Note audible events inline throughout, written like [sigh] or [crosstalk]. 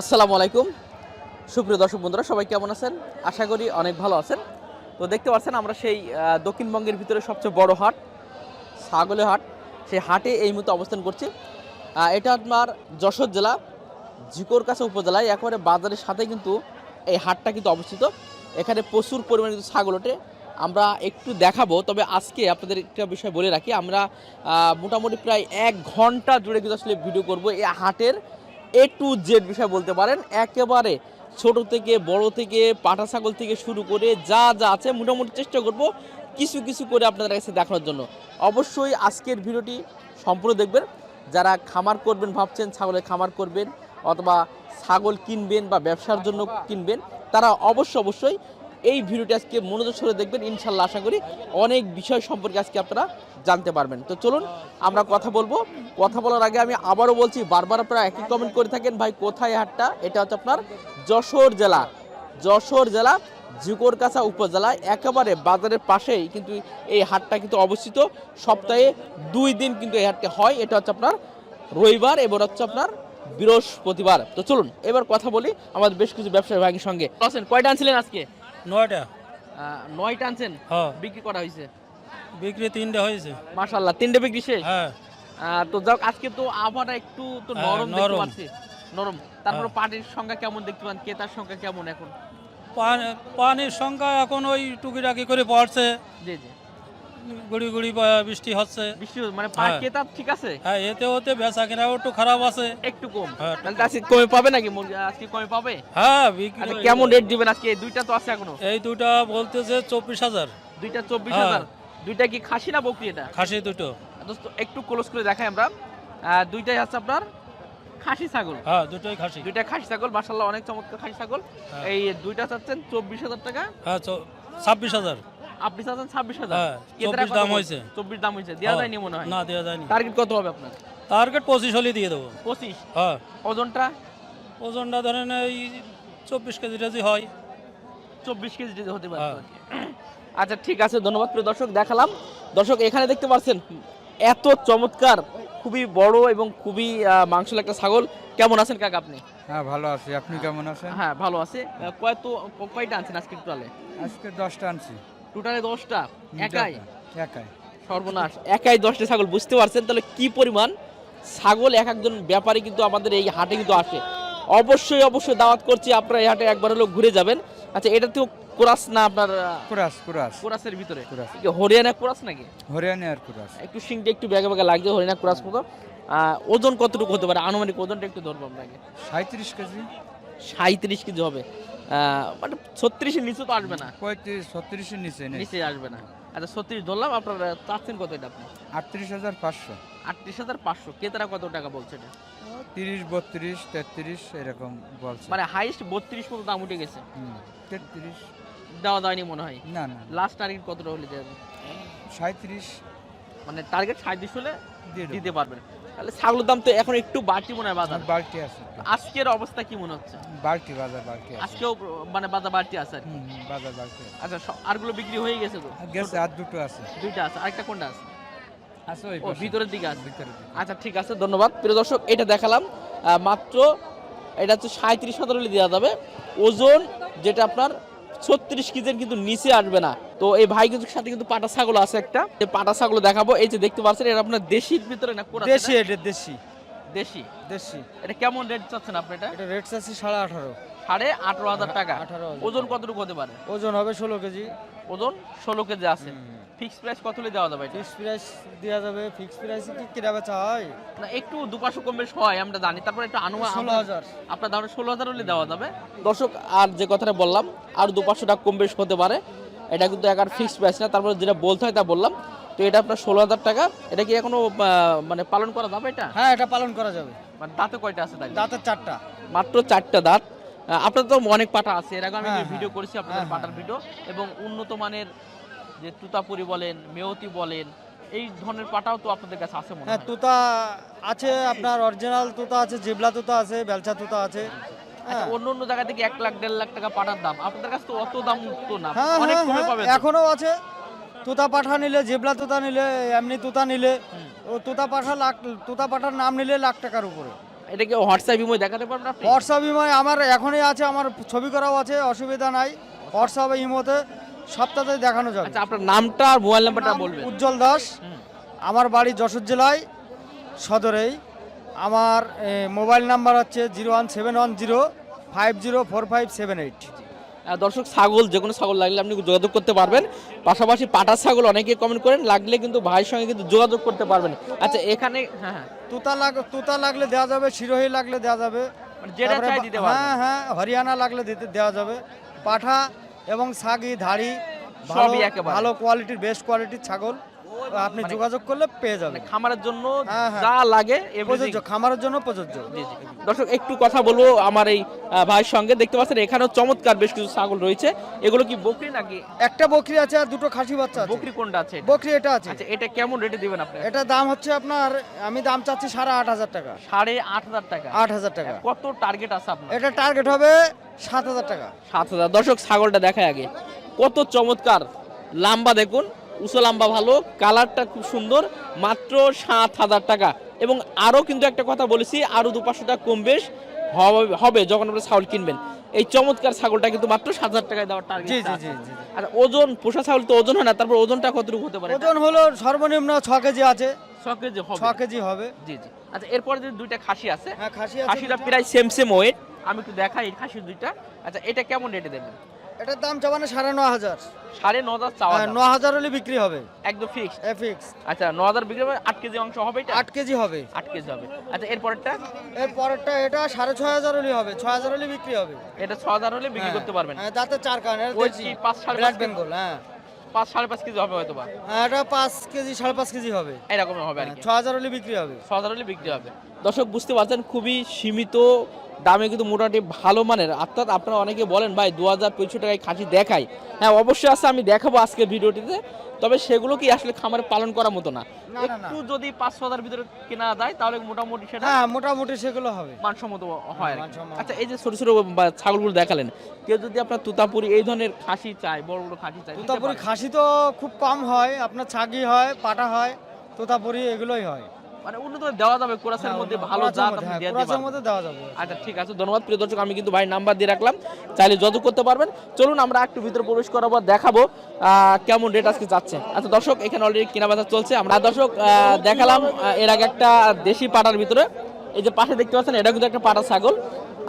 আসসালামু আলাইকুম। সুপ্রিয় দর্শক বন্ধুরা, সবাই কেমন আছেন? আশা করি অনেক ভালো আছেন। তো দেখতে পাচ্ছেন আমরা সেই দক্ষিণবঙ্গের ভিতরে সবচেয়ে বড় হাট, ছাগলের হাট। সেই হাটে এই মুহূর্তে অবস্থান করছি। এটা আপনার যশোর জেলা ঝিকোর কাছে উপজেলায়। একেবারে বাজারের সাথে কিন্তু এই হাটটা কিন্তু অবস্থিত। এখানে প্রচুর পরিমাণে কিন্তু ছাগল ওঠে। আমরা একটু দেখাবো, তবে আজকে আপনাদের একটা বিষয় বলে রাখি। আমরা মোটামুটি প্রায় এক ঘণ্টা জুড়ে কিন্তু আসলে ভিডিও করব এই হাটের এ টু জেড বিষয় বলতে পারেন। একেবারে ছোট থেকে, বড় থেকে পাটা ছাগল থেকে শুরু করে যা যা আছে মোটামুটি চেষ্টা করব কিছু কিছু করে আপনাদের কাছে দেখানোর জন্য। অবশ্যই আজকের ভিডিওটি সম্পূর্ণ দেখবেন। যারা খামার করবেন ভাবছেন ছাগলের খামার করবেন অথবা ছাগল কিনবেন বা ব্যবসার জন্য কিনবেন, তারা অবশ্যই অবশ্যই এই ভিডিওটি আজকে মনোযোগ সরে দেখবেন, ইনশাল্লাহ আশা করি অনেক বিষয় সম্পর্কে আজকে আপনারা জানতে পারবেন। তো চলুন, আমরা কথা বলব। কথা বলার আগে আমি আবারও বলছি, বারবার আপনারা একই কমেন্ট করে থাকেন, ভাই কোথায় হাটটা? এটা হচ্ছে আপনার যশোর জেলা। যশোর জেলা ঝিকরকাছা উপজেলায় একেবারে বাজারের পাশেই কিন্তু এই হাটটা কিন্তু অবস্থিত। সপ্তাহে দুই দিন কিন্তু এই হাটটা হয়। এটা হচ্ছে আপনার রবিবার, এবার হচ্ছে আপনার বৃহস্পতিবার। তো চলুন, এবার কথা বলি আমাদের বেশ কিছু ব্যবসায়ী ভাইয়ের সঙ্গে। কয়টা আনছিলেন আজকে? নয়টা? নয়টা আনছেন? হ্যাঁ। বিক্রি করা হয়েছে বিক্রি তিনটে হয়েছে মাশাল্লাহ তিনটে বিক্রি শেষ? হ্যাঁ। তো যাক আজকে তো আবহাওয়াটা একটু তো হ্যাঁ, নরম দেখতে নরম। পাচ্ছি। নরম। তারপর পানির পাটির সংখ্যা কেমন দেখতে পান? ক্রেতার সংখ্যা কেমন এখন? পানি- পানির সংখ্যা এখন ওই টুকিটাকি করে পড়ছে জি জি। গুড়ি গুড়ি বৃষ্টি হচ্ছে। বৃষ্টি মানে পাট হ্যাঁ। ঠিক আছে? হ্যাঁ এতে ওতে বেচা কেনাও একটু খারাপ আছে। একটু কম। হ্যাঁ, তাহলে আজকে কমে পাবে নাকি? আজকে কমে পাবে? হ্যাঁ কেমন রেট দিবেন আজকে? এই দুইটা তো আছে এখনও। এই দুটা বলতেছে চব্বিশ হাজার। দুইটা চব্বিশ হ্যাঁ। হাজার দুইটা কি খাসি না বকরি এটা? খাসি দুটো। দোস্ত একটু ক্লোজ করে দেখাই আমরা। দুইটাই আছে আপনার খাসি ছাগল। হ্যাঁ দুটোই খাসি। দুইটা খাসি ছাগল মাসাল্লাহ অনেক চমৎকার খাসি ছাগল। হ্যাঁ। এই দুইটা চাচ্ছেন চব্বিশ হাজার টাকা। হ্যাঁ ছাব্বিশ হাজার। আপনি চাচ্ছেন ছাব্বিশ হাজার। হ্যাঁ, ক্রেতারা 24 কত দাম হয়েছে। চব্বিশ দাম হয়েছে। দেওয়া হ্যাঁ। যায়নি মনে হয়? না দেওয়া যায়নি। টার্গেট কত হবে আপনার? টার্গেট পঁচিশ হলে দিয়ে দেবো। পঁচিশ? হ্যাঁ। ওজনটা? ওজনটা ধরেন এই চব্বিশ কেজি টেজি হয়। চব্বিশ কেজি হতে পারে। হ্যাঁ। আচ্ছা ঠিক আছে ধন্যবাদ প্রিয় দর্শক দেখালাম। দর্শক এখানে দেখতে পাচ্ছেন এত চমৎকার খুবই বড় এবং খুবই মাংসল একটা ছাগল। কেমন আছেন কাকা আপনি? হ্যাঁ ভালো আছি। আপনি কেমন আছেন? হ্যাঁ ভালো আছে। আহ, কয় তো কয়টা আনছেন আজকে টোটালে আজকে দশটা আনছি। টোটালে দশটা। একাই। একাই। সর্বনাশ। একাই দশটা ছাগল বুঝতে পারছেন? তাহলে কি পরিমাণ? ছাগল এক একজন ব্যাপারী কিন্তু আমাদের এই হাটে কিন্তু আসে। অবশ্যই অবশ্যই দাওয়াত করছি। আপনারা এই হাটে একবার হলেও ঘুরে যাবেন। আচ্ছা এটা তো কোরাস না আপনার কুরাস কুরাস। কোরাসের ভিতরে? কুরাস। কি হরিয়ানা কোরাস নাকি? হরিয়ানা আর কুরাস। একটু শিংটা একটু ব্যাগে ব্যাগে লাগছে হরিয়ানা কোরাস মতো। ওজন কতটুকু হতে পারে? আনুমানিক ওজনটা একটু ধরবো আপনাকে। সাঁত্রিশ কেজি। সাঁত্রিশ কেজি হবে। মানে ছত্রিশের নিচে তো আসবে না। পঁয়ত্রিশ ছত্রিশের নিচে নিচে আসবে না। আচ্ছা ছত্রিশ ধরলাম আপনার চাচ্ছেন কত এটা আপনি? আটত্রিশ হাজার পাঁচশো। আটত্রিশ হাজার পাঁচশো। ক্রেতারা কত টাকা বলছে এটা? তিরিশ বত্রিশ তেত্রিশ এরকম বলছে। মানে হাইস্ট বত্রিশ মতো দাম উঠে গেছে। তেত্রিশ। দেওয়া দেয়নি মনে হয়? না না। লাস্ট টার্গেট কতটা হলে দেওয়া সাঁত্রিশ মানে টার্গেট সাঁত্রিশ হলে দিতে পারবেন। তাহলে ছাগলের দাম তো এখন একটু বাড়তি মনে হয় বাজার। বালতি আছে। আজকের অবস্থা কি মনে হচ্ছে? বালতি বাজার আছে। আজকেও মানে বাজার বাড়তি আছে বাজার আছে। আচ্ছা আরগুলো বিক্রি হয়ে গেছে তো? গেছে আর দুটো আছে। দুইটা আছে আরেকটা কোনটা আছে? আছে ওই ভিতরের দিকে আছে। ভিতরের। আচ্ছা ঠিক আছে ধন্যবাদ। প্রিয় দর্শক এটা দেখালাম। মাত্র এটা হচ্ছে সাঁত্রিশ হাজার দেওয়া যাবে। ওজন যেটা আপনার ছত্রিশ কেজির কিন্তু নিচে আসবে না। তো এই ভাই কিন্তু সাথে কিন্তু পাটা ছাগল আছে একটা। পাটা ছাগল দেখাবো। এই যে দেখতে পাচ্ছেন এটা আপনার দেশির ভিতরে না দেশি এটা দেশি। দেশি? দেশি। এটা কেমন রেট চাচ্ছেন আপনি এটা? এটা রেট চাচ্ছি সাড়ে আঠারো। সাড়ে আঠারো হাজার টাকা। আঠারো ওজন কতটুকু হতে পারে? ওজন হবে ষোলো কেজি। ওজন ষোলো কেজি আছে। ফিক্স প্রাইস কত হলে দেওয়া যাবে ফিক্স প্রাইস দেওয়া যাবে। ফিক্স প্রাইস কি কিনা বেচা হয়? না একটু দুপাশো কম বেশ হয় আমরা জানি। তারপর একটু আনুমান ষোলো হাজার। আপনার দামটা ষোলো হাজার হলে দেওয়া যাবে। দর্শক আর যে কথাটা বললাম আর দু পাঁচশো টাকা কম বেশ হতে পারে। এটা কিন্তু একার ফিক্সড প্রাইস না তারপর যেটা বলতে হয় তা বললাম। তো এটা আপনার ষোলো হাজার টাকা। এটা কি এখনও মানে পালন করা যাবে এটা? হ্যাঁ এটা পালন করা যাবে। মানে দাঁতে কয়টা আছে তাই দাঁতের চারটা। মাত্র চারটা দাঁত। আপনার তো অনেক পাটা আছে। এর আগে আমি হ্যাঁ, ভিডিও হ্যাঁ। করেছি আপনাদের হ্যাঁ, পাটার ভিডিও এবং উন্নত মানের যে তুতাপুরি বলেন মেয়তি বলেন এই ধরনের পাটাও তো আপনাদের কাছে আছে মনে হ্যাঁ হয়? তুতা আছে আপনার অরিজিনাল তুতা আছে জিবলা তুতা আছে বেলচা তুতা আছে। আচ্ছা হ্যাঁ। অন্য অন্য জায়গা থেকে এক লাখ দেড় লাখ টাকা পাটার দাম। আপনাদের কাছে তো অত দাম তো না। হ্যাঁ অনেক হ্যাঁ, কমে হ্যাঁ, এখনও আছে। তুতা পাঠা নিলে জেবলা তুতা নিলে এমনি তুতা নিলে ও তুতা পাঠা লাখ তুতা পাঠার নাম নিলে লাখ টাকার উপরে। এটা কি হোয়াটসঅ্যাপ ইমো দেখাতে পারবেন আপনি? হোয়াটসঅ্যাপ ইমোয় আমার এখনই আছে আমার ছবি করাও আছে অসুবিধা নাই। হোয়াটসঅ্যাপ ইমোতে সপ্তাহে দেখানো যাবে। আচ্ছা আপনার নামটা আর মোবাইল নাম্বারটা বলবেন। উজ্জ্বল দাস। আমার বাড়ি যশোর জেলায় সদরেই। আমার মোবাইল নাম্বার হচ্ছে zero one seven one zero five zero four five seven eight দর্শক ছাগল যে কোনো ছাগল লাগলে আপনি যোগাযোগ করতে পারবেন। পাশাপাশি পাটা ছাগল অনেকে কমেন্ট করেন লাগলে কিন্তু ভাইয়ের সঙ্গে কিন্তু যোগাযোগ করতে পারবেন। আচ্ছা এখানে হ্যাঁ হ্যাঁ। তুতা লাগ তুতা লাগলে দেওয়া যাবে শিরোহী লাগলে দেওয়া যাবে। মানে যেটা চাই দিতে পারবেন। হ্যাঁ হ্যাঁ হরিয়ানা লাগলে দিতে দেওয়া যাবে। পাঠা এবং সাগি ধাড়ি ভালো সবই একেবারে। ভালো কোয়ালিটির বেস্ট কোয়ালিটির ছাগল। আপনি মানে- যোগাযোগ করলে পেয়ে যাবেন। মানে খামারের জন্য হ্যাঁ, হ্যাঁ। যা লাগে প্রযোজ্য খামারের জন্য প্রযোজ্য। দর্শক একটু কথা বলব আমার এই ভাইয়ের সঙ্গে। দেখতে পাচ্ছেন এখানেও চমৎকার বেশ কিছু ছাগল রয়েছে। এগুলো কি বকরি নাকি? একটা বকরি আছে আর দুটো খাসি বাচ্চা আছে। বকরি কোনটা আছে এটা? বকরি এটা আছে। আচ্ছা এটা কেমন রেটে দিবেন আপনি? এটা দাম হচ্ছে আপনার আমি দাম চাচ্ছি সাড়ে আট হাজার টাকা। সাড়ে আট হাজার টাকা? আট হাজার টাকা। কত টার্গেট আছে আপনার? এটা টার্গেট হবে সাত হাজার টাকা। সাত হাজার। দর্শক ছাগলটা দেখায় আগে। কত চমৎকার লাম্বা দেখুন। উঁচু লাম্বা ভালো কালারটা খুব সুন্দর মাত্র সাত হাজার টাকা। এবং আরও কিন্তু একটা কথা বলেছি আরও দু পাঁচশো টাকা কম বেশ হবে- যখন আপনি ছাগল কিনবেন। এই চমৎকার ছাগলটা কিন্তু মাত্র সাত হাজার টাকায় দেওয়ার টার্গেট জি জি আচ্ছা ওজন পোষা ছাগল তো ওজন হয় না তারপর ওজনটা কতটুকু হতে পারে? ওজন হলো সর্বনিম্ন ছ কেজি আছে। ছ কেজি হবে। ছ কেজি হবে। জি জি। আচ্ছা এরপরে যে দুইটা খাসি আছে হ্যাঁ খাসি আছে খাসিটা প্রায় সেম সেম ওয়েট আমি একটু দেখাই খাসি দুইটা। আচ্ছা এটা কেমন রেটে দেবেন? এটার দাম চাবানো সাড়ে ন হাজার। সাড়ে ন হাজার চাওয়া হ্যাঁ, ন হাজার হলে বিক্রি হবে। একদম ফিক্সড এ ফিক্স আচ্ছা ন হাজার বিক্রি হবে আট কেজি মাংস হবে এটা? আট কেজি হবে। আট কেজি হবে। আচ্ছা এরপরেরটা? এর পরেরটা এটা সাড়ে ছয় হাজার হলে হবে ছয় হাজার হলে বিক্রি হবে। এটা ছ হাজার হলে বিক্রি করতে পারবেন। হ্যাঁ, দাঁতে চার কান ওই পাঁচ সাড়ে পাঁচ বেঙ্গল হ্যাঁ। পাঁচ সাড়ে পাঁচ কেজি হবে হয়তো বা হ্যাঁ, এটা পাঁচ কেজি সাড়ে পাঁচ কেজি হবে। এরকম হবে হ্যাঁ, ছ হাজার হলে বিক্রি হবে। ছ হাজার হলে বিক্রি হবে। দর্শক বুঝতে পারছেন খুবই সীমিত দামে কিন্তু মোটামুটি ভালো মানের। অর্থাৎ আপনারা অনেকে বলেন ভাই দু হাজার পঁচিশশো টাকায় খাসি দেখাই। হ্যাঁ অবশ্যই আছে আমি দেখাবো আজকে ভিডিওটিতে। তবে সেগুলো কি আসলে খামারে পালন করার মতো না। একটু যদি পাঁচ ছ হাজার ভিতরে কেনা যায় তাহলে মোটামুটি সেটা হ্যাঁ মোটামুটি সেগুলো হবে। মানসম্মত হয় আর আচ্ছা এই যে ছোট ছোট ছাগলগুলো দেখালেন কেউ যদি আপনার তুতাপুরি এই ধরনের খাসি চায় বড় বড় খাসি চায় দিতে তোতাপুরি? খাসি তো খুব কম হয় আপনার ছাগি হয় পাটা হয় তোতাপুরি এগুলোই হয়। মানে উন্নত দেওয়া যাবে কোরাসের হ্যাঁ, মধ্যে ভালো জাত আপনি হ্যাঁ, দিয়ে মধ্যে দেওয়া যাবে। আচ্ছা ঠিক আছে ধন্যবাদ প্রিয় দর্শক আমি কিন্তু ভাই নাম্বার দিয়ে রাখলাম। চাইলে যত করতে পারবেন। চলুন আমরা একটু ভিতরে প্রবেশ পর দেখাবো কেমন রেট আজকে যাচ্ছে। আচ্ছা দর্শক এখানে অলরেডি কেনা বেচা চলছে। আমরা দর্শক দেখালাম এর আগে একটা দেশি পাটার ভিতরে। এই যে পাশে দেখতে পাচ্ছেন এটা কিন্তু একটা পাটা ছাগল।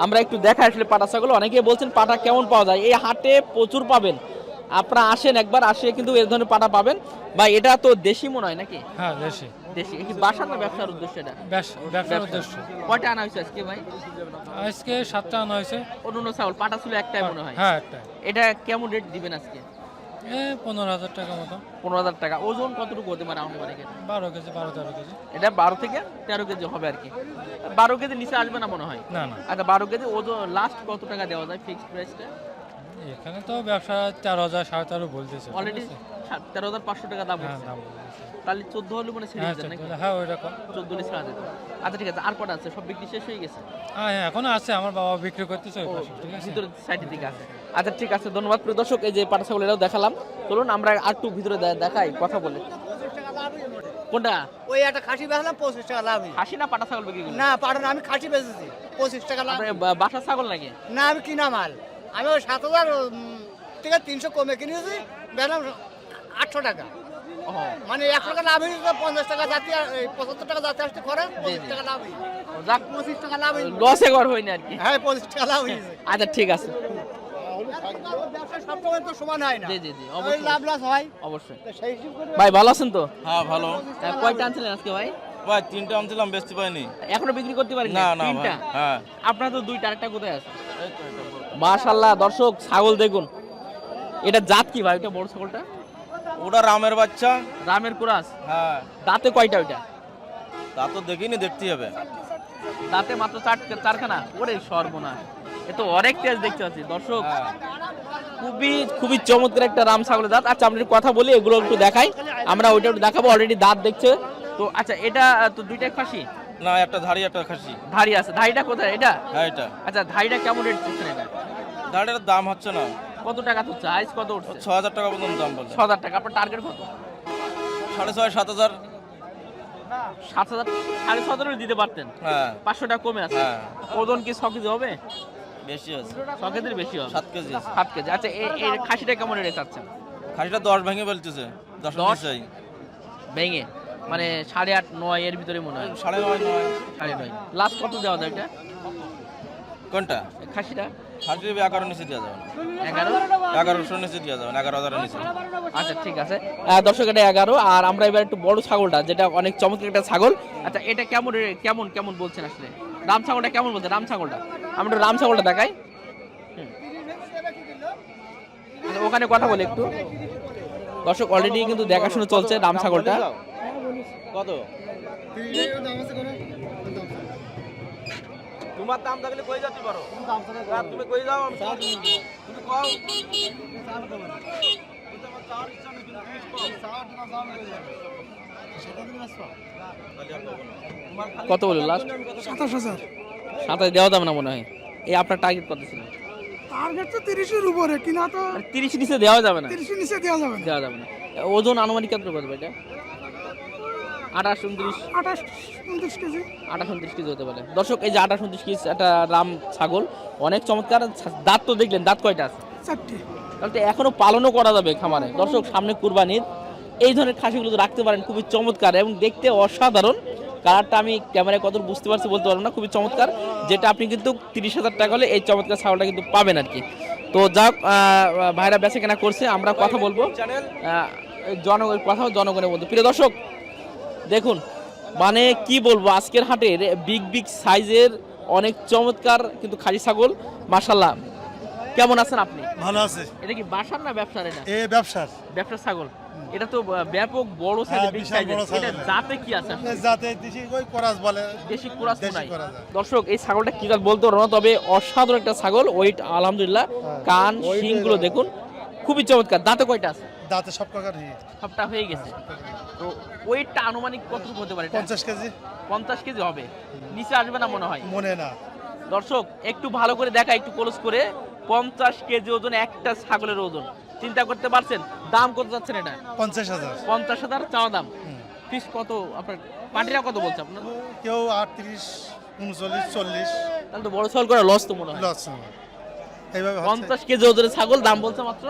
আমরা একটু দেখা আসলে পাটা ছাগল। অনেকে বলছেন পাটা কেমন পাওয়া যায়। এই হাটে প্রচুর পাবেন। আপনারা আসেন একবার আসে কিন্তু এই ধরনের পাটা পাবেন। বা এটা তো দেশি মনে হয় নাকি? হ্যাঁ দেশি। এ কি বাসার না ব্যবসার উদ্দেশ্য এটা? ব্যবসার উদ্দেশ্য। কয়টা আনা হয়েছে আজকে ভাই? আজকে সাতটা আনা হয়েছে। অন্য ছাগল পাটা ছিল একটাই মনে হয়। হ্যাঁ একটা এটা কেমন রেট দিবেন আজকে? পনেরো হাজার টাকা মতো। পনেরো হাজার টাকা। ওজন কতটুকু হতে পারে আমাদের এখানে বারো কেজি বারো তেরো কেজি। এটা বারো থেকে তেরো কেজি হবে আর কি। বারো কেজি নিচে আসবে না মনে হয়? না না। আচ্ছা বারো কেজি ওজন লাস্ট কত টাকা দেওয়া যায় ফিক্সড প্রাইসটা এখানে তো ব্যবসা তেরো হাজার সাড়ে তেরো বলতেছে। অলরেডি? তেরো হাজার পাঁচশো টাকা দাম হ্যাঁ হচ্ছে। দাম তাহলে চোদ্দ হলে মনে ছেড়ে হ্যাঁ দিতেন নাকি? চোদ্দ- হ্যাঁ ওই রকম চোদ্দ হলে ছেড়ে যেত আচ্ছা ঠিক আছে। আর কটা আছে? সব বিক্রি শেষ হয়ে গেছে? হ্যাঁ হ্যাঁ, এখনও আছে। আমার বাবা বিক্রি করতেছে ওই পাশে ঠিক আছে? ভিতরে সাইডের দিকে আছে। আচ্ছা ঠিক আছে। ধন্যবাদ প্রিয় দর্শক। এই যে পাটা ছাগল এটাও দেখালাম। চলুন আমরা আর একটু ভিতরে দেখাই কথা বলে। কোনটা? ওই একটা খাসি বেচলাম পঁচিশ টাকা লাভ। হাসি না পাটা ছাগল বিক্রি? না পাঠান আমি খাসি বেচেছি। পঁচিশ টাকা লাভ আপনার বা- বাসার ছাগল নাকি? না আমি কিনা মাল। আমি ওই সাত হাজার থেকে তিনশো কমে কিনেছি বেচলাম আটশো টাকা। মানে একশো টাকা লাভ হয়েছে তো পঞ্চাশ টাকা যাতে পঁচাত্তর টাকা যাতে আসতে খরচ পঁচিশ টাকা লাভ হয়েছে যাক পঁচিশ টাকা লাভ হয়েছে লসে ঘর হয়নি আর কি। হ্যাঁ পঁচিশ টাকা লাভ হয়েছে আচ্ছা ঠিক আছে। করে ভাই ভালো আছেন তো? হ্যাঁ ভালো। কয়টা আনছিলেন আজকে ভাই? ভাই তিনটা আনছিলাম বেচতে পাইনি এখনও বিক্রি করতে পারেন না না তিনটা? হ্যাঁ। আপনার তো দুইটা আরেকটা কোথায় আছে? মাশাল্লাহ দর্শক ছাগল দেখুন। এটা জাত কি ভাই? ওটা বড় ছাগলটা? ওটা রামের বাচ্চা। রামের কুরাস? হ্যাঁ। দাঁতে কয়টা ওইটা? তা তো দেখিনি দেখতে হবে। দাঁতে মাত্র চার চারখানা? ওরে সর্বনাশ। এ তো অনেক তেজ দেখতে পাচ্ছি। দর্শক হ্যাঁ। খুবই খুবই চমৎকার একটা রাম ছাগলের দাঁত। আচ্ছা আমরা কথা বলি এগুলো একটু দেখাই। আমরা ওইটা একটু দেখাবো অলরেডি দাঁত দেখছে। তো আচ্ছা এটা তো দুইটা খাসি? না একটা ধাড়ি একটা খাসি। ধাড়ি আছে। ধাড়িটা কোথায়? এটা? হ্যাঁ এটা। আচ্ছা ধাড়িটা কেমন রেট করছেন এটা? ধাড়ির দাম হচ্ছে না। কত টাকা তো আইস কত উঠছে? ছ হাজার টাকা পর্যন্ত দাম বলছে ছ হাজার টাকা আপনার টার্গেট কত? সাড়ে ছয় সাত হাজার। সাত হাজার সাড়ে সতেরো দিতে পারতেন? হ্যাঁ। পাঁচশো টাকা কমে আছে। হ্যাঁ। ওজন কি ছ কেজি হবে? বেশি আছে ছ কেজির বেশি হবে। সাত কেজি সাত কেজি। আচ্ছা এই খাসিটা কেমন রেটে চাচ্ছেন? খাসিটা দশ ভেঙে বলতেছে দশ দশ? ভেঙে? মানে সাড়ে আট নয় এর ভিতরে মনে হয়। সাড়ে নয় নয়। সাড়ে নয়। লাস্ট কত দেওয়া যায় এটা? কোনটা? খাসিটা? খাসি এগারো নিচে দেওয়া যাবে না। এগারো? এগারোশো নিচে দেওয়া যাবে না এগারো হাজারের নিচে আচ্ছা ঠিক আছে। দর্শক এটা এগারো আর আমরা এবার একটু বড় ছাগলটা যেটা অনেক চমৎকার একটা ছাগল। আচ্ছা এটা কেমন কেমন কেমন বলছেন আসলে? রাম ছাগলটা কেমন বলছেন রাম ছাগলটা? আমরা একটু রাম ছাগলটা দেখাই। আচ্ছা, ওখানে কথা বলি একটু। দর্শক অলরেডি কিন্তু দেখাশোনা চলছে রাম ছাগলটা। কত? তোমার দাম থাকলে কই যাতে পারো তুমি কই যাও আমি তুমি কও। কত বলল লাস্ট সাতাশ হাজার। সাতাশ দেওয়া যাবে না মনে হয়? এই আপনার টার্গেট কত ছিল? টার্গেট তো তিরিশের উপরে কিনা তো তিরিশ নিচে দেওয়া যাবে না? তিরিশের নিচে দেওয়া যাবে না। দেওয়া যাবে না। ওজন আনুমানিক কত করবে এটা? আঠাশ উনত্রিশ? আঠাশ উনত্রিশ কেজি। আঠাশ উনত্রিশ কেজি হতে পারে। দর্শক এই যে আঠাশ উনত্রিশ কেজি একটা রাম ছাগল। অনেক চমৎকার। দাঁত তো দেখলেন দাঁত কয়টা আছে? চারটে। তাহলে এখনও পালনও করা যাবে খামারে। দর্শক সামনে কুরবানির। এই ধরনের খাসিগুলো রাখতে পারেন খুবই চমৎকার এবং দেখতে অসাধারণ। কালারটা আমি ক্যামেরায় কত বুঝতে পারছি বলতে পারব না খুবই চমৎকার। যেটা আপনি কিন্তু তিরিশ হাজার টাকা হলে এই চমৎকার ছাগলটা কিন্তু পাবেন আর কি। তো যাক ভাইরা বেচা কেনা করছে আমরা কথা বলব। আহ, জন কথা জনগণের মধ্যে। প্রিয় দর্শক দেখুন মানে কি বলব আজকের হাটের বিগ বিগ সাইজের অনেক চমৎকার কিন্তু খাসি ছাগল মাসাল্লাহ কেমন আছেন আপনি? ভালো আছে। এটা কি বাসার না ব্যবসার এটা? এ ব্যবসার। ব্যবসার ছাগল। এটা তো ব্যাপক বড় সাইজের বিগ সাইজের এটা জাতে কি আছে? যাতে দেশি ওই করাস বলে। দেশি কুরাস নাই। দর্শক এই ছাগলটা কি জাত বলতে পারব না তবে অসাধারণ একটা ছাগল ওয়েট আলহামদুলিল্লাহ। হ্যাঁ। কান শিংগুলো দেখুন খুবই চমৎকার। দাঁতে কয়টা আছে? দাঁতে সব সবটা হয়ে গেছে। তো ওয়েটটা আনুমানিক কতটুকু হতে পারে? পঞ্চাশ কেজি। পঞ্চাশ কেজি হবে। নিচে আসবে না মনে হয়? মনে না। দর্শক একটু ভালো করে দেখা একটু ক্লোজ করে। পঞ্চাশ কেজি ওজন একটা ছাগলের ওজন। চিন্তা করতে পারছেন? দাম কত যাচ্ছেন এটা? পঞ্চাশ হাজার। পঞ্চাশ হাজার চাওয়া দাম। ফিস কত? আপনার পার্টিরা কত বলছে আপনার? কেউ আটত্রিশ উনচল্লিশ চল্লিশ। তাহলে তো বড় ছাগল করে লস তো মনে হয়। লস এইভাবে পঞ্চাশ কেজি ওজনের ছাগল দাম বলছে মাত্র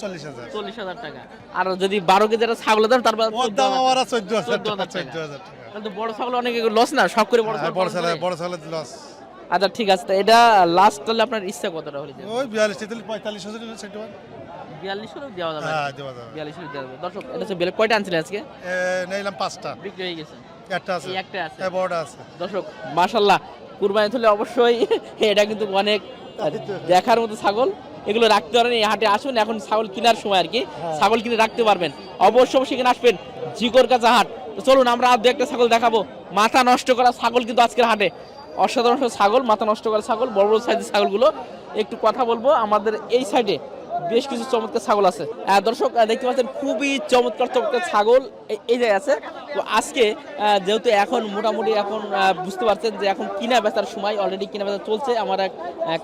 চল্লিশ হাজার। চল্লিশ হাজার টাকা। আর যদি বারো কেজি একটা ছাগলের দাম তারপর দাম আমার চোদ্দ হাজার টাকা চোদ্দ হাজার টাকা। তাহলে বড় ছাগল অনেক লস না সব করে বড় হ্যাঁ, ছাগল বড় পালন ছেলে করে? বড় ছেলে লস আচ্ছা ঠিক আছে এটা লাস্ট তাহলে আপনার ইচ্ছা কতটা হলে ওই বিয়াল্লিশ তেতাল্লিশ পঁয়তাল্লিশ হাজার সেটা বিয়াল্লিশ হলেও দেওয়া যাবে। হ্যাঁ দেওয়া যাবে। বিয়াল্লিশ হলেও দেওয়া যাবে। দর্শক এটা হচ্ছে বেলে কয়টা আনছিলেন আজকে? নিলাম পাঁচটা। বিক্রি হয়ে গেছে। একটা আছে। একটা আছে। এ, বড়টা আছে। দর্শক মাশাল্লাহ কুরবানি হলে অবশ্যই [laughs] এটা কিন্তু অনেক দেখার মতো ছাগল। এগুলো রাখতে পারেন, এই হাটে আসুন, এখন ছাগল কেনার সময় আর কি। ছাগল কিনে রাখতে পারবেন। অবশ্যই অবশ্যই এখানে আসবেন জিগর কাছে হাট চলুন, আমরা আর দু একটা ছাগল দেখাবো। মাথা নষ্ট করা ছাগল কিন্তু আজকের হাটে। অসাধারণ ছাগল, মাথা নষ্ট করা ছাগল, বড় বড় সাইজের ছাগলগুলো। একটু কথা বলব, আমাদের এই সাইডে বেশ কিছু চমৎকার ছাগল আছে। দর্শক দেখতে পাচ্ছেন, খুবই চমৎকার চমৎকার ছাগল এই- জায়গায় আছে। তো আজকে যেহেতু এখন মোটামুটি এখন বুঝতে পারছেন যে এখন কিনা বেচার সময় অলরেডি কিনা বেচা চলছে। আমার এক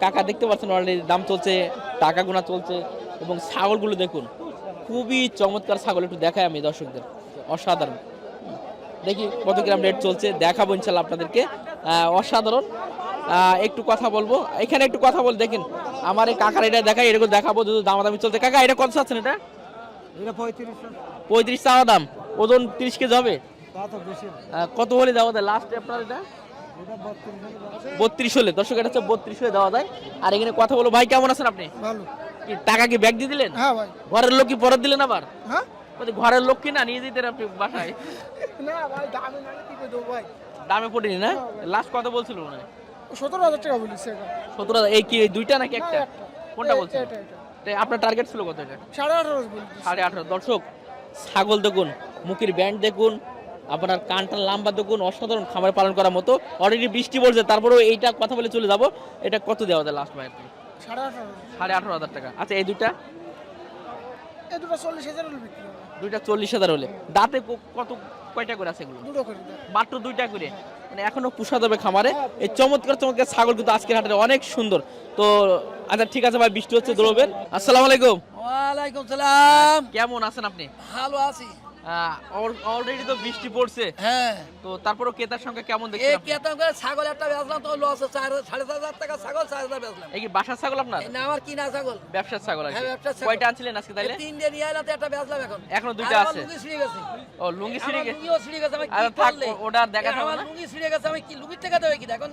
কাকা দেখতে পাচ্ছেন অলরেডি দাম চলছে, টাকা গোনা চলছে, এবং ছাগলগুলো দেখুন, খুবই চমৎকার ছাগল। একটু দেখাই আমি দর্শকদের, অসাধারণ। দেখি কত গ্রাম রেট চলছে, দেখাবো ইনশাল্লাহ আপনাদেরকে। অসাধারণ। একটু কথা বলব। এখানে একটু কথা বল দেখেন। আমার এই কাকার এটা দেখাই এরকম দেখাবো যদি দামাদামি চলছে কাকা এটা কত চাচ্ছেন এটা? এটা পঁয়ত্রিশ। চাওয়া দাম। ওজন তিরিশ কেজি হবে? কত হলে দেওয়া যায়? লাস্টে আপনার এটা? বত্রিশ হলে দর্শক এটা হচ্ছে বত্রিশ হলে দেওয়া যায়। আর এখানে কথা বলো ভাই কেমন আছেন আপনি? টাকা কি ব্যাগ দিয়ে দিলেন? হ্যাঁ ঘরের লোক কি পরে দিলেন আবার? হ্যাঁ? ঘরের লোক কি না? নিয়ে দিতেন আপনি বাসায়। [laughs] না ভাই দামি না কি দেবো ভাই? দামে পড়েনি না? লাস্ট কত বলছিল মনে সতেরো হাজার টাকা বলিস এটা। সতেরো হাজার। এই কি এই দুইটা নাকি একটা? কোনটা বলছেন। তাই আপনার টার্গেট ছিল কত এটা? সাড়ে আঠারো সাড়ে আঠারো। দর্শক ছাগল দেখুন মুখের ব্যান্ড দেখুন আপনার কানটা লাম্বা দেখুন অসাধারণ খামার পালন করার মতো। অলরেডি বৃষ্টি পড়ছে তারপরেও এইটা কথা বলে চলে যাব। এটা কত দেওয়া যায় লাস্ট ভাই? আপনি সাড়ে আঠারো হাজার টাকা। আচ্ছা এই দুইটা? এই দুটো চল্লিশ হাজার হলে দুইটা চল্লিশ হাজার হলে। দাঁতে কত কয়টা করে আছে এগুলো? মাত্র দুইটা করে। মানে এখনও পুষা যাবে খামারে। এই চমৎকার চমৎকার ছাগল কিন্তু আজকের হাটে অনেক সুন্দর। তো আচ্ছা ঠিক আছে ভাই বৃষ্টি হচ্ছে দৌড়বেন। আসসালামু আলাইকুম। ওয়ালাইকুম সালাম। কেমন আছেন আপনি? ভালো আছি। অলরেডি তো বৃষ্টি পড়ছে। হ্যাঁ। তো তারপরও ক্রেতার সংখ্যা কেমন দেখছেন আপনি? কেতাম করে ছাগল একটা বেচলাম তো লস চার সাড়ে চার হাজার টাকা ছাগল চার হাজার বেচলাম। এই কি বাসার ছাগল আপনার? এই না আমার কিনা ছাগল। ব্যবসার ছাগল কি। হ্যাঁ। কয়টা আনছিলেন আজকে তাইলে? এই তিনটে নিয়ে এলাম একটা বেচলাম এখন। এখনও দুইটা আছে? লুঙ্গি ছিঁড়ে গেছে। ও লুঙ্গি ছিঁড়ে গেছে? লুঙ্গিও ছিঁড়ে গেছে আমি কি করলে ওটা হবে আমার না। লুঙ্গি ছিঁড়ে গেছে আমি কি লুঙ্গির টাকা দেবে কি? ওই,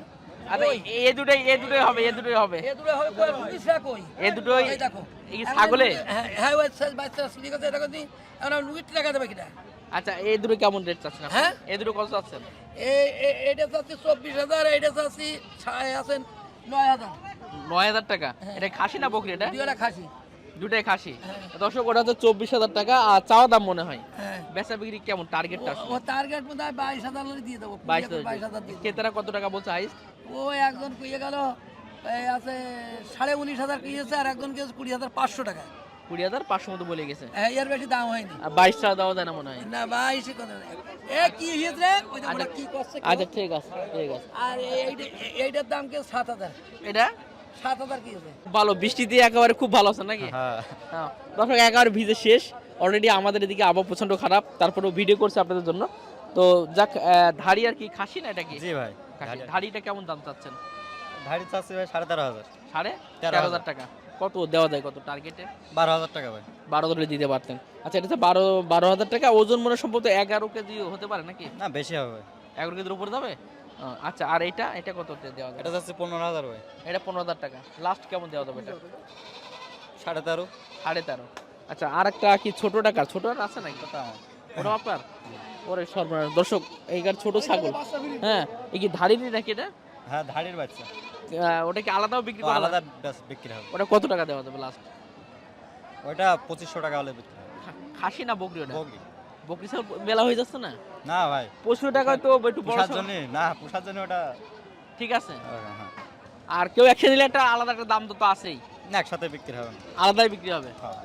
এ দুটোই এ দুটোই হবে এ দুটোই হবে। এ দুটো হবে কই লুঙ্গি কই? এ দুটোই দেখো। এই ছাগলে? হ্যাঁ হ্যাঁ ওই সাইজ বাচ্চা ছিঁড়ে গেছে এটা করছি এখন আমি টাকা দেবে কিনা আচ্ছা এই দুটো কেমন রেট চাচ্ছেন হ্যাঁ? এই দুটো কত চাচ্ছেন? চাচ্ছি চব্বিশ হাজার এইটা চাচ্ছি আছেন নয় হাজার। নয় হাজার টাকা? এটা খাসি না বকরি এটা? খাসি। দুটাই খাসি? দর্শক ওটা হচ্ছে চব্বিশ হাজার টাকা আর চাওয়া দাম মনে হয়? হ্যাঁ। বেচা বিক্রি কেমন টার্গেটটা ও টার্গেট হয় বাইশ হাজার দিয়ে দেবো। বাইশ হাজার। ক্রেতারা কত টাকা বলছে ও একজন কুইয়ে গেল এই আছে সাড়ে উনিশ হাজার কিনেছে আর একজন কিনেছে কুড়ি হাজার পাঁচশো টাকা। কুড়ি হাজার পাঁচশো মতো বলে গেছে। হ্যাঁ, এর বেশি দাম হয়নি। বাইশ টাকা দেওয়া যায় না মনে হয়। না বাইশ। এ কি হয়েছে রে? ওই যে ওটা কি করছে? আচ্ছা ঠিক আছে ঠিক আছে। আর এই- এইটার দাম কে সাত হাজার? এটা? সাত হাজার কি ভালো বৃষ্টি দিয়ে একেবারে খুব ভালো আছে নাকি? হ্যাঁ। দর্শক একেবারে ভিজে শেষ। অলরেডি আমাদের এদিকে আবহাওয়া প্রচণ্ড খারাপ তারপরেও ভিডিও করছে আপনাদের জন্য। তো যাক ধাড়ি আর কি খাসি না এটা কি? জি ভাই। ধাড়িটা কেমন দাম চাচ্ছেন? ধাড়ি চাচ্ছি ভাই সাড়ে তেরো হাজার। সাড়ে তেরো হাজার। টাকা। কত দেওয়া যায় কত টার্গেটে বারো হাজার টাকা ভাই। বারো ধরে দিতে পারতেন। আচ্ছা এটা হচ্ছে বারো বারো হাজার টাকা। ওজন মনে সম্ভবত এগারো কেজি হতে পারে নাকি? না বেশি হবে এগারো কেজির উপরে যাবে? আচ্ছা আর এটা? এটা কত দেওয়া যাবে? এটা চাচ্ছি পনেরো হাজার ভাই। এটা পনেরো হাজার টাকা। লাস্ট কেমন দেওয়া যাবে এটা? সাড়ে তেরো। সাড়ে তেরো। আচ্ছা আর একটা কি ছোট টাকা ছোট আছে নাকি? ওটা আপনার? ওরে সর্বনাশ। দর্শক ছোট ছাগল। হ্যাঁ এই কি ধাড়ি নাকি এটা? হ্যাঁ ধাড়ির বাচ্চা। ওটা কি আলাদাও বিক্রি করা আলাদা বিক্রি হবে। ওটা কত টাকা দেওয়া যাবে লাস্ট ওইটা পঁচিশশো টাকা হলে বিক্রি খাসি না বকরি ওটা? বকরি। ছাগল মেলা হয়ে যাচ্ছে না? না ভাই। টাকা তো একটু বড় জন্য না পোষার জন্য ওটা ঠিক আছে। হ্যাঁ আর কেউ একসাথে নিলে একটা আলাদা একটা দাম তো আছেই। না একসাথে বিক্রি হবে না। আলাদাই বিক্রি হবে? হ্যাঁ।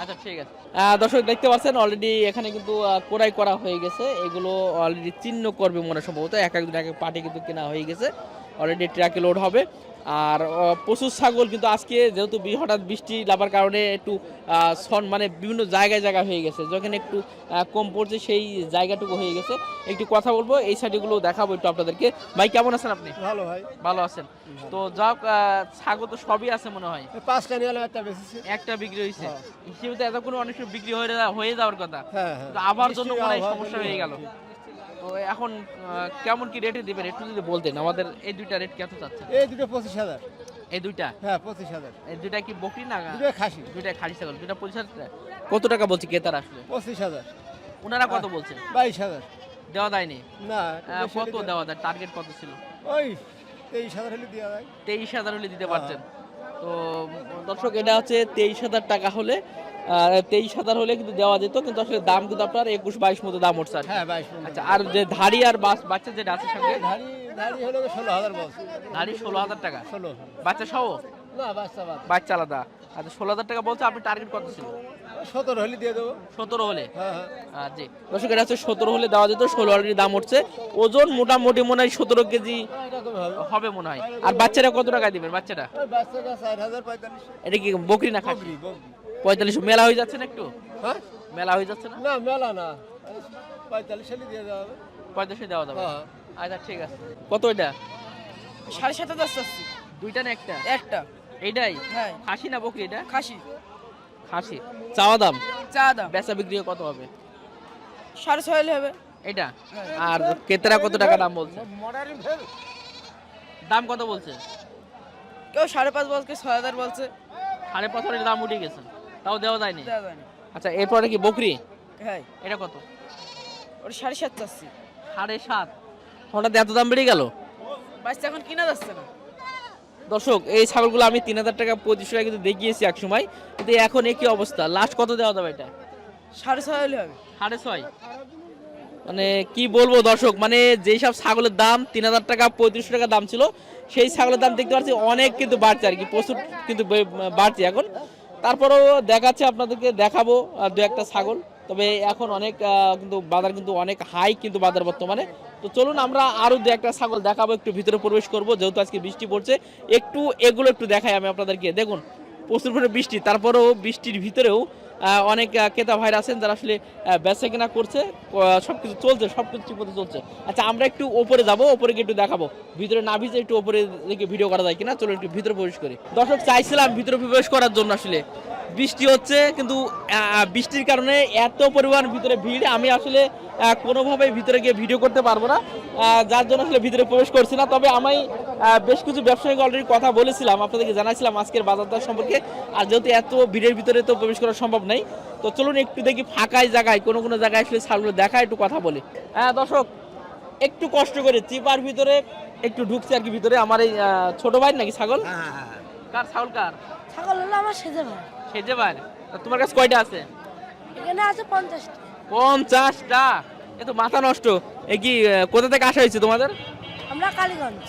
আচ্ছা ঠিক আছে। দর্শক, দেখতে পাচ্ছেন অলরেডি এখানে কিন্তু কোরাই করা হয়ে গেছে। এগুলো অলরেডি চিহ্ন করবে মনে সম্ভবত। এক একজন এক এক পার্টি কিন্তু কেনা হয়ে গেছে। অলরেডি ট্রাকে লোড হবে। আর প্রচুর ছাগল কিন্তু আজকে যেহেতু হঠাৎ বৃষ্টি লাগার কারণে একটু সন মানে বিভিন্ন জায়গায় জায়গা হয়ে গেছে। যখন একটু কম পড়ছে সেই জায়গাটুকু হয়ে গেছে। একটু কথা বলব এই সাইডগুলো দেখাবো একটু আপনাদেরকে। ভাই কেমন আছেন আপনি? ভালো ভাই। ভালো আছেন। তো যাক ছাগল তো সবই আছে মনে হয়। পাঁচটা নিয়ে একটা বেশি একটা বিক্রি হয়েছে। হিসেবে তো এতক্ষণ অনেক বিক্রি হয়ে হয়ে যাওয়ার কথা। হ্যাঁ হ্যাঁ। আবার জন্য মনে হয় সমস্যা হয়ে গেল। এখন কেমন কি রেটে দিবেন? একটু যদি বলতেন আমাদের এই দুইটা রেট কত চাচ্ছেন? এই দুটো পঁচিশ হাজার। এই দুইটা? হ্যাঁ পঁচিশ হাজার। এই দুইটা কি বকরি না দুটো খাসি। দুইটা খাসি ছাগল দুইটা পঁচিশ হাজার? কত টাকা বলছে ক্রেতার আসলে? পঁচিশ হাজার। ওনারা কত বলছে? বাইশ হাজার। দেওয়া দেয়নি? না কত দেওয়া যায় টার্গেট কত ছিল? ওই তেইশ হাজার হলে দেওয়া যায় তেইশ হাজার হলে দিতে পারতেন। তো দর্শক এটা হচ্ছে তেইশ হাজার টাকা হলে তেইশ হাজার হলে কিন্তু দেওয়া যেত কিন্তু আসলে দাম কিন্তু আপনার একুশ বাইশ মতো দাম উঠছে আর হ্যাঁ বাইশ আচ্ছা আর যে ধাড়ি আর বাস বাচ্চা যেটা আছে সঙ্গে? ধাড়ি ধাড়ি হলো ষোলো হাজার ধাড়ি ষোলো হাজার টাকা? ষোলো বাচ্চা সহ? না বাচ্চা বাচ্চা। আলাদা। আচ্ছা ষোলো হাজার টাকা বলছে আপনি টার্গেট কত ছিল? সতেরো হলে দিয়ে দেবো। সতেরো হলে? হ্যাঁ হ্যাঁ। জি। দর্শক এটা হচ্ছে সতেরো হলে দেওয়া যেত ষোলো অলরেডি দাম উঠছে। ওজন মোটামুটি মনে হয় সতেরো কেজি হবে। মনে হয়। আর বাচ্চারা কত টাকা দিবেন বাচ্চাটা? এটা কি বকরি না খাসি? পঁয়তাল্লিশ মেলা হয়ে যাচ্ছে না একটু? হ্যাঁ? মেলা হয়ে যাচ্ছে না? না মেলা না। পঁয়তাল্লিশ দিয়ে দেওয়া হবে। পঁয়তাল্লিশে দেওয়া যাবে? হ্যাঁ। আচ্ছা ঠিক আছে। কত এটা? সাড়ে সাত হাজার চাচ্ছি। দুইটা না একটা? একটা। এইটাই? হ্যাঁ। খাসি না বকরি এটা? খাসি। খাসি। চাওয়া দাম? চা দাম। বেচা বিক্রি কত হবে? সাড়ে ছয় হলে হবে। এটা? আর ক্রেতারা কত টাকা দাম বলছে? দাম কত বলছে? কেউ সাড়ে পাঁচ বলছে ছয় হাজার বলছে। সাড়ে পাঁচ হাজার দাম উঠে গেছে। তাও দেওয়া যায়নি? দেওয়া যায়নি। আচ্ছা এরপরে কি বকরি? হ্যাঁ। এটা কত? ওটা সাড়ে সাত চাচ্ছি সাড়ে সাত। হঠাৎ এত দাম বেড়ে গেল? বাচ্চা এখন কিনা যাচ্ছে না। দর্শক এই ছাগলগুলো আমি তিন হাজার টাকা পঁচিশশো টাকা কিন্তু দেখিয়েছি এক সময় কিন্তু এখন একই অবস্থা? লাস্ট কত দেওয়া যাবে এটা? সাড়ে ছয় হলে হবে। সাড়ে ছয়। মানে কি বলব দর্শক মানে যেই সব ছাগলের দাম তিন হাজার টাকা পঁয়ত্রিশশো টাকা দাম ছিল সেই ছাগলের দাম দেখতে পাচ্ছি অনেক কিন্তু বাড়ছে আর কি। প্রচুর কিন্তু বাড়ছে এখন। তারপরেও দেখাচ্ছে আপনাদেরকে, দেখাবো দু একটা ছাগল। তবে এখন অনেক কিন্তু বাজার কিন্তু অনেক হাই কিন্তু বাজার বর্তমানে। তো চলুন আমরা আরও দু একটা ছাগল দেখাবো, একটু ভিতরে প্রবেশ করব। যেহেতু আজকে বৃষ্টি পড়ছে, একটু এগুলো একটু দেখাই আমি আপনাদেরকে। দেখুন, প্রচুর পরিমাণে বৃষ্টি, তারপরেও বৃষ্টির ভিতরেও অনেক কেতা ক্রেতা ভাইরা আছেন যারা আসলে বেচে কেনা করছে সব কিছু চলছে সব কিছু ঠিক মতো চলছে। আচ্ছা আমরা একটু ওপরে যাব, ওপরে গিয়ে একটু দেখাবো। ভিতরে না ভিজে একটু ওপরে দেখে ভিডিও করা যায় কিনা চলো একটু ভিতরে প্রবেশ করি। দর্শক, চাইছিলাম ভিতরে প্রবেশ করার জন্য আসলে। বৃষ্টি হচ্ছে কিন্তু বৃষ্টির কারণে এত পরিমাণ ভিতরে ভিড় আমি আসলে কোনোভাবে ভিতরে গিয়ে ভিডিও করতে পারব না। যার জন্য আসলে ভিতরে প্রবেশ করছি না। তবে আমি বেশ কিছু ব্যবসায়ীকে অলরেডি কথা বলেছিলাম আপনাদেরকে জানাইছিলাম আজকের বাজার দর সম্পর্কে। আর যেহেতু এত ভিড়ের ভিতরে তো প্রবেশ করা সম্ভব নেই তো চলুন একটু দেখি ফাঁকায় জায়গায় কোনো কোনো জায়গায় আসলে ছাগলগুলো দেখা একটু কথা বলি। হ্যাঁ দর্শক একটু কষ্ট করে চিপার ভিতরে একটু ঢুকছে আর কি ভিতরে। আমার এই ছোট ভাই নাকি ছাগল? কার ছাগল কার? ছাগল হলো আমার সেজে ভাই। সেজে ভাই তা তোমার কাছে কয়টা আছে? এখানে আছে পঞ্চাশটা। পঞ্চাশটা? এ তো মাথা নষ্ট। এ কি কোথা থেকে আসা হয়েছে তোমাদের? আমরা কালীগঞ্জ।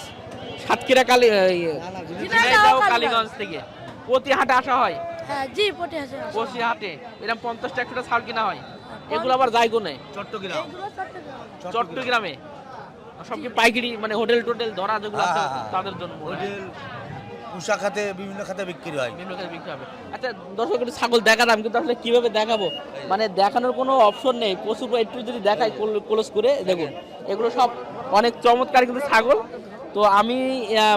সাতক্ষীরা কালী ইয়ে, ঝিনাইদহ, কালীগঞ্জ। থেকে। প্রতি হাটে আসা হয়? হ্যাঁ জি পটে আছে প্রতি হাটে এরকম পঞ্চাশটা একশোটা ছাড় কিনা হয়? এগুলো আবার যায় কোনে চট্টগ্রাম। সব কি পাইকারি মানে হোটেল টোটেল ধরা যেগুলো আছে হ্যাঁ, হ্যাঁ, তাদের জন্য পোশাক খাতে বিভিন্ন খাতে বিক্রি হয়। বিভিন্ন বিক্রি হবে। আচ্ছা দর্শক একটু ছাগল দেখালাম কিন্তু আসলে কীভাবে দেখাবো? মানে দেখানোর কোনো অপশন নেই। পশু একটু যদি দেখাই ক্লোজ করে দেখুন। এগুলো সব অনেক চমৎকার কিন্তু ছাগল। তো আমি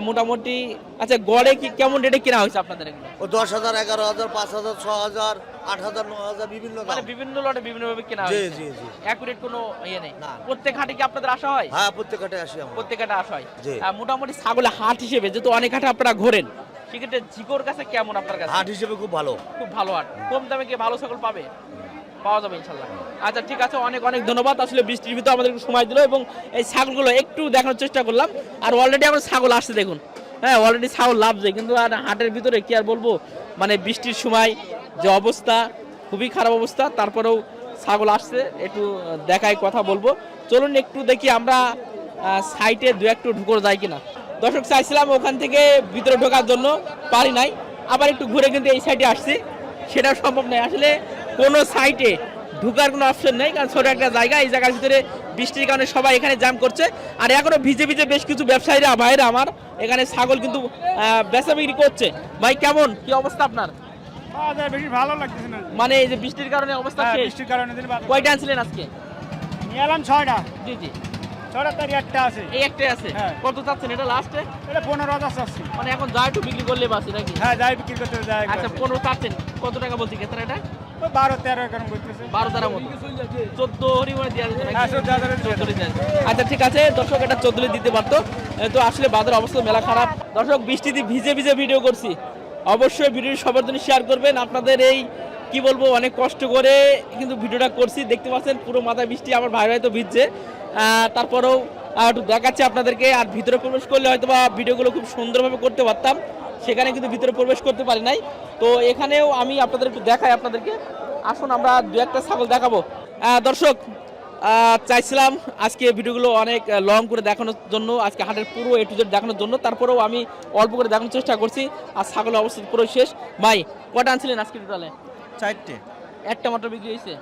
মোটামুটি আচ্ছা গড়ে কি কেমন রেটে কেনা হয়েছে আপনাদের এগুলো? ও দশ হাজার এগারো হাজার পাঁচ হাজার ছ হাজার। আট হাজার ন হাজার বিভিন্ন মানে দাম বিভিন্ন লটে বিভিন্ন ভাবে কেনা জি, জি, জি। অ্যাকুরেট কোনো ইয়ে নেই। প্রত্যেক হাটে কি আপনাদের আসা হয়? হ্যাঁ প্রত্যেক হাটে আসি আমরা। প্রত্যেক হাটে আসা হয়। মোটামুটি হাট হিসেবে যেহেতু অনেক হাটে আপনারা ঘোরেন সেক্ষেত্রে ঝিকোর কাছে কেমন আপনার কাছে? হাট হিসেবে খুব ভালো। খুব ভালো হাট। কম দামে কি ভালো ছাগল পাবে? পাওয়া যাবে ইনশাল্লাহ। আচ্ছা ঠিক আছে অনেক অনেক ধন্যবাদ। আসলে বৃষ্টির ভিতরে আমাদের একটু সময় দিল এবং এই ছাগলগুলো একটু দেখানোর চেষ্টা করলাম। আর অলরেডি আমার ছাগল আসছে দেখুন। হ্যাঁ অলরেডি ছাগল লাভছে কিন্তু আর হাটের ভিতরে কি আর বলব? মানে বৃষ্টির সময় যে অবস্থা, খুবই খারাপ অবস্থা, তারপরেও ছাগল আসছে, একটু দেখায় কথা বলব। চলুন একটু দেখি আমরা সাইটে দু একটু ঢুকো যায় কিনা। দর্শক, চাইছিলাম ওখান থেকে ভিতরে ঢোকার জন্য, পারি নাই। আবার একটু ঘুরে কিন্তু এই সাইডে আসছি। সেটা সম্ভব নয়। আসলে কোনো সাইটে ঢুকার কোনো অপশন নেই, কারণ ছোটো একটা জায়গা, এই জায়গার ভিতরে বৃষ্টির কারণে সবাই এখানে জ্যাম করছে। আর এখনও ভিজে ভিজে বেশ কিছু ব্যবসায়ীরা ভাইরা আমার, এখানে ছাগল কিন্তু বেচা বিক্রি করছে। ভাই, কেমন? কি অবস্থা আপনার? বেশি ভালো লাগতেছে না। মানে এই যে বৃষ্টির কারণে অবস্থা শেষ। বৃষ্টির কারণে দিন কয়টা আনছিলেন আজকে? নিয়ে এলাম ছয়টা। জি জি। ছয়টা তার একটা আছে। এই একটাই আছে? হ্যাঁ। কত চাচ্ছেন এটা লাস্টে এটা পনেরো হাজার চাচ্ছি। মানে এখন যা একটু বিক্রি করলে বাসি নাকি? হ্যাঁ যাই বিক্রি করতে আচ্ছা পনেরো চাচ্ছেন। কত টাকা বলছি কেতার এটা? বারো তেরো এরকম করতেছে বারো তেরো মতো। চোদ্দ দেওয়া যেত নাকি? হ্যাঁ, চোদ্দ দিয়ে চোদ্দোরই আচ্ছা ঠিক আছে। দর্শক এটা চোদ্দোলে দিতে পারতো। তো আসলে বাজার অবস্থা মেলা খারাপ। দর্শক বৃষ্টিতে ভিজে ভিজে ভিডিও করছি। অবশ্যই ভিডিও সবার জন্য শেয়ার করবেন। আপনাদের এই, কি বলব, অনেক কষ্ট করে কিন্তু ভিডিওটা করছি। দেখতে পাচ্ছেন, পুরো মাথায় বৃষ্টি আমার ভাই ভাই তো ভিজছে। তারপরেও একটু দেখাচ্ছি আপনাদেরকে। আর ভিতরে প্রবেশ করলে হয়তো বা ভিডিওগুলো খুব সুন্দরভাবে করতে পারতাম। সেখানে কিন্তু ভিতরে প্রবেশ করতে পারি নাই। তো এখানেও আমি আপনাদের একটু দেখাই আপনাদেরকে। আসুন, আমরা দু একটা ছাগল দেখাবো। দর্শক চাইছিলাম আজকে ভিডিওগুলো অনেক লং করে দেখানোর জন্য আজকে হাটের পুরো এ টু জেড দেখানোর জন্য। তারপরেও আমি অল্প করে দেখানোর চেষ্টা করছি। আর ছাগলের অবস্থা পুরো শেষ। ভাই কটা আনছিলেন আজকে টোটালে চারটে। একটা মাত্র বিক্রি হয়েছে?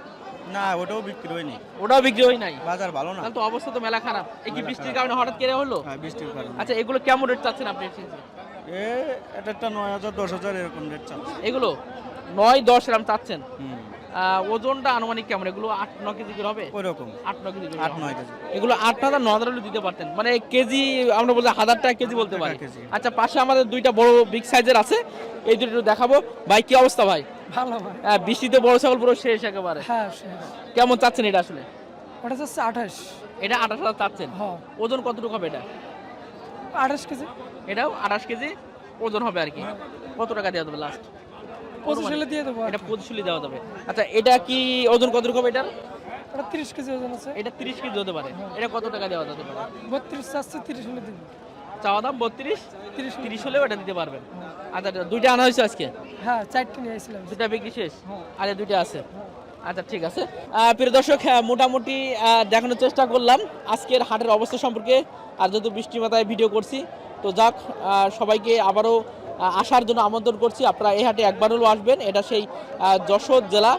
না ওটাও বিক্রি হয়নি। ওটাও বিক্রি হয় নাই? বাজার ভালো না। তো অবস্থা তো মেলা খারাপ। এই কি বৃষ্টির কারণে হঠাৎ কেড়ে হলো? হ্যাঁ বৃষ্টির কারণে। আচ্ছা এগুলো কেমন রেট চাচ্ছেন আপনি? এ এটা একটা নয় হাজার দশ হাজার এরকম রেট চাচ্ছেন এগুলো নয় দশ এরকম চাচ্ছেন? হুম। ওজনটা আনুমানিক কেমন? এগুলো আট ন কেজি করে হবে? ওই রকম আট ন কেজি আট নয় কেজি। এগুলো আট হাজার ন হাজার দিতে পারতেন। মানে কেজি আমরা বলতে হাজার টাকা কেজি বলতে পারি। আচ্ছা পাশে আমাদের দুইটা বড় বিগ সাইজের আছে। এই দুটো দেখাবো। ভাই কি অবস্থা ভাই? ভালো ভাই। আহ, বৃষ্টিতে বড় ছাগল পুরো শেষ একেবারে। হ্যাঁ কেমন চাচ্ছেন এটা আসলে? ওটা যাচ্ছে আঠাশ। এটা আঠাশ হাজার চাচ্ছেন? হ্যাঁ ওজন কতটুকু হবে এটা? আঠাশ কেজি। এটাও আঠাশ কেজি। ওজন হবে আর কি। কত টাকা দেওয়া যাবে লাস্ট পঁচিশ হলে দিয়ে দেবো এটা দেওয়া যাবে। আচ্ছা এটা কি ওজন কতটুকু হবে এটা ওটা তিরিশ কেজি ওজন আছে। এটা তিরিশ কেজি হতে পারে। এটা কত টাকা দেওয়া যেতে পারে? বত্রিশ চাচ্ছে তিরিশ হলে দিব। চাওয়া দাম এটা দিতে পারবেন। আচ্ছা দুইটা আনা হয়েছে আজকে? হ্যাঁ চারটে নিয়ে দুটা বিক্রি শেষ? আর দুইটা আছে? আচ্ছা ঠিক আছে। প্রিয় দর্শক হ্যাঁ, মোটামুটি দেখানোর চেষ্টা করলাম। আজকের হাটের অবস্থা সম্পর্কে আর যেহেতু বৃষ্টি মাথায় ভিডিও করছি তো যাক সবাইকে আবারও আসার জন্য আমন্ত্রণ করছি। আপনারা এই হাটে একবার হলেও আসবেন। এটা সেই যশোর জেলা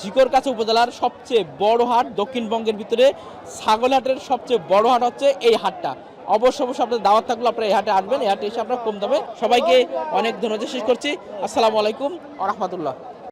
ঝিকরকাছা উপজেলার সবচেয়ে বড় হাট। দক্ষিণবঙ্গের ভিতরে ছাগলহাটের সবচেয়ে বড় হাট হচ্ছে এই হাটটা। অবশ্য অবশ্যই আপনাদের দাওয়াত থাকলে আপনারা এই হাটে আসবেন। এই হাটে এসে আপনারা কম দামে সবাইকে অনেক ধন্যবাদ শেষ করছি। আসসালামু আলাইকুম আ রহমতুল্লাহ।